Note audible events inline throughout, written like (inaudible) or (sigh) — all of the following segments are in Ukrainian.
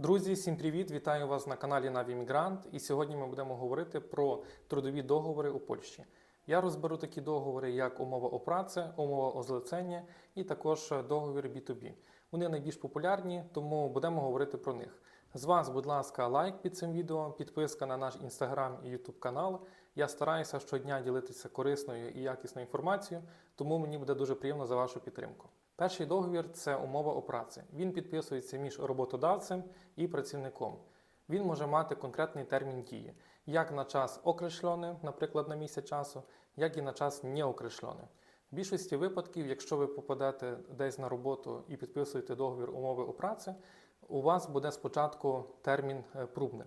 Друзі, всім привіт! Вітаю вас на каналі Навімігрант. І сьогодні ми будемо говорити про трудові договори у Польщі. Я розберу такі договори, як умова о праці, умова о і також договір B2B. Вони найбільш популярні, тому будемо говорити про них. З вас, будь ласка, лайк під цим відео, підписка на наш інстаграм і ютуб канал. Я стараюся щодня ділитися корисною і якісною інформацією, тому мені буде дуже приємно за вашу підтримку. Перший договір це умова о праці. Він підписується між роботодавцем і працівником. Він може мати конкретний термін дії, як на час окресльоний, наприклад, на місяць часу, як і на час неокресльоний. В більшості випадків, якщо ви попадете десь на роботу і підписуєте договір умови о праці, у вас буде спочатку термін е, пробний,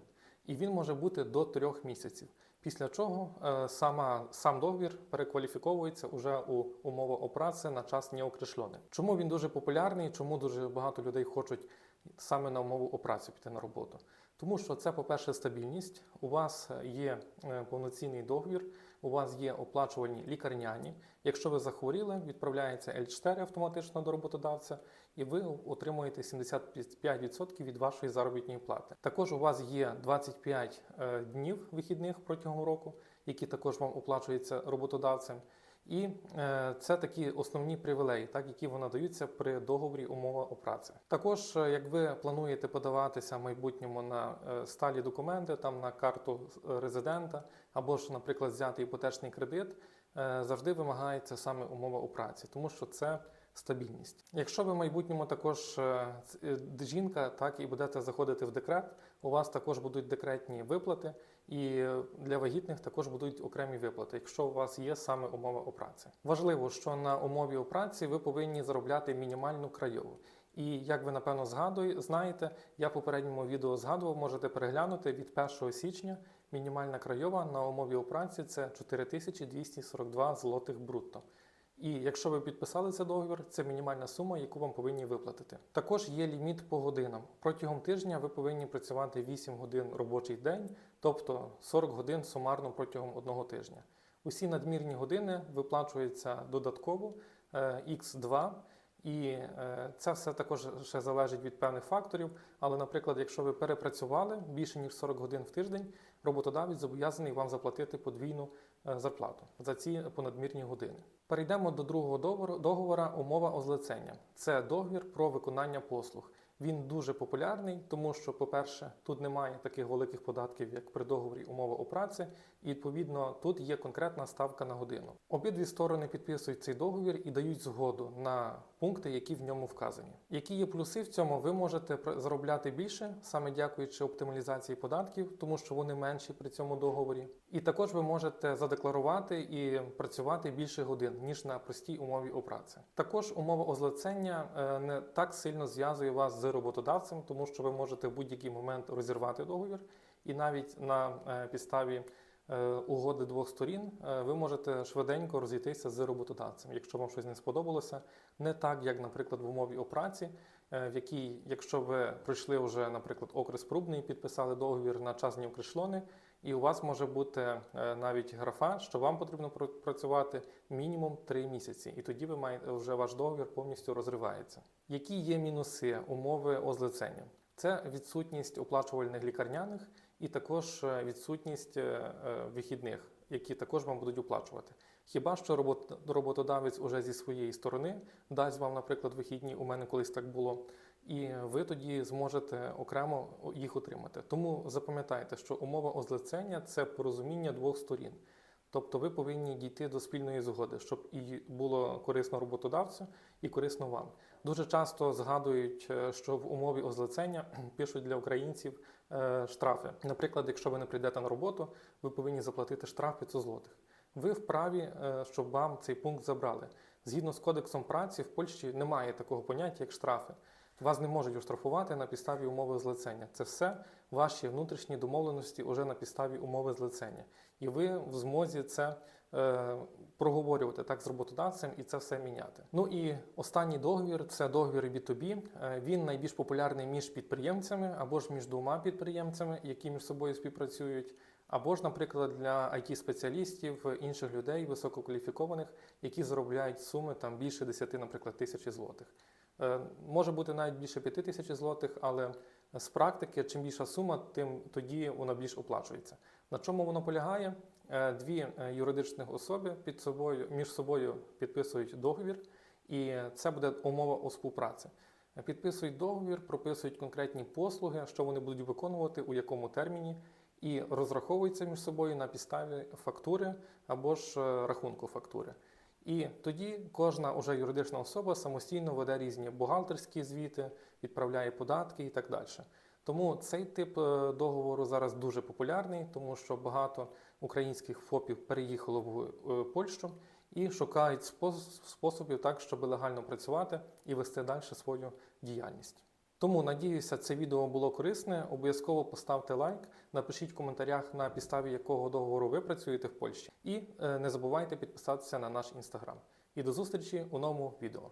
і він може бути до трьох місяців. Після чого е, сама, сам договір перекваліфіковується уже у умови о праці на час неокресльоний. Чому він дуже популярний? Чому дуже багато людей хочуть саме на умову о праці піти на роботу? Тому що це, по-перше, стабільність. У вас є е, повноцінний договір, у вас є оплачувальні лікарняні. Якщо ви захворіли, відправляється L4 автоматично до роботодавця, і ви отримуєте 75% від вашої заробітної плати. Також у вас є 25 е, днів вихідних протягом року, які також вам оплачуються роботодавцем. І е, це такі основні привілеї, так які вони надаються при договорі умова о праці. Також, е, як ви плануєте подаватися в майбутньому на е, сталі документи, там на карту резидента, або ж, наприклад, взяти іпотечний кредит, завжди вимагається саме умова о праці, тому що це стабільність. Якщо ви в майбутньому також жінка, так і будете заходити в декрет, у вас також будуть декретні виплати, і для вагітних також будуть окремі виплати, якщо у вас є саме умова о праці. Важливо, що на умові о праці ви повинні заробляти мінімальну краєву. І як ви напевно згадує, знаєте, я в попередньому відео згадував, можете переглянути від 1 січня мінімальна краєва на умові о праці це 4242 злотих брутто. І якщо ви підписали цей договір, це мінімальна сума, яку вам повинні виплатити. Також є ліміт по годинам. Протягом тижня ви повинні працювати 8 годин робочий день, тобто 40 годин сумарно протягом одного тижня. Усі надмірні години виплачуються додатково е, X2. І е, це все також ще залежить від певних факторів. Але, наприклад, якщо ви перепрацювали більше ніж 40 годин в тиждень, роботодавець зобов'язаний вам заплатити подвійну зарплату за ці понадмірні години. Перейдемо до другого договору договора умова озлицення. Це договір про виконання послуг. Він дуже популярний, тому що, по-перше, тут немає таких великих податків, як при договорі умова о праці, і відповідно тут є конкретна ставка на годину. Обидві сторони підписують цей договір і дають згоду на пункти, які в ньому вказані. Які є плюси в цьому? Ви можете заробляти більше, саме дякуючи оптималізації податків, тому що вони менші при цьому договорі. І також ви можете задекларувати і працювати більше годин ніж на простій умові о праці. Також умова озлицення е, не так сильно зв'язує вас з роботодавцем, тому що ви можете в будь-який момент розірвати договір, і навіть на е, підставі е, угоди двох сторін е, ви можете швиденько розійтися з роботодавцем, якщо вам щось не сподобалося, не так, як, наприклад, в умові о праці, в якій, якщо ви пройшли вже, наприклад, окрес пробний, підписали договір на час неокресльоний, і у вас може бути е, навіть графа, що вам потрібно пр- працювати мінімум 3 місяці, і тоді ви маєте вже ваш договір повністю розривається. Які є мінуси умови озлицення? Це відсутність оплачувальних лікарняних і також е, відсутність е, е, вихідних, які також вам будуть оплачувати. Хіба що роботодавець уже зі своєї сторони дасть вам, наприклад, вихідні, у мене колись так було, і ви тоді зможете окремо їх отримати. Тому запам'ятайте, що умова озлицення це порозуміння двох сторін. Тобто ви повинні дійти до спільної згоди, щоб і було корисно роботодавцю, і корисно вам. Дуже часто згадують, е, що в умові озлицення (clears throat) пишуть для українців е, штрафи. Наприклад, якщо ви не прийдете на роботу, ви повинні заплатити штраф 500 злотих. Ви вправі, е, щоб вам цей пункт забрали. Згідно з кодексом праці, в Польщі немає такого поняття, як штрафи. Вас не можуть оштрафувати на підставі умови злицення. Це все ваші внутрішні домовленості уже на підставі умови злицення. І ви в змозі це е, проговорювати так з роботодавцем і це все міняти. Ну і останній договір це договір B2B. Е, Він найбільш популярний між підприємцями або ж між двома підприємцями, які між собою співпрацюють. Або ж, наприклад, для it спеціалістів інших людей висококваліфікованих, які заробляють суми там більше 10, наприклад, тисячі злотих. Е, Може бути навіть більше 5 тисяч злотих, але З практики, чим більша сума, тим тоді вона більш оплачується. На чому воно полягає? Е, Дві е, юридичних особи під собою між собою підписують договір, і це буде умова у співпраці. Підписують договір, прописують конкретні послуги, що вони будуть виконувати, у якому терміні, і розраховуються між собою на підставі фактури або ж е, рахунку фактури. І тоді кожна уже юридична особа самостійно веде різні бухгалтерські звіти, відправляє податки і так далі. Тому цей тип е, договору зараз дуже популярний, тому що багато українських ФОПів переїхало в е, Польщу і шукають спос- способів так, щоб легально працювати і вести далі свою діяльність. Тому надіюся, це відео було корисне. Обов'язково поставте лайк, напишіть в коментарях, на підставі якого договору ви працюєте в Польщі. І е, не забувайте підписатися на наш інстаграм. І до зустрічі у новому відео.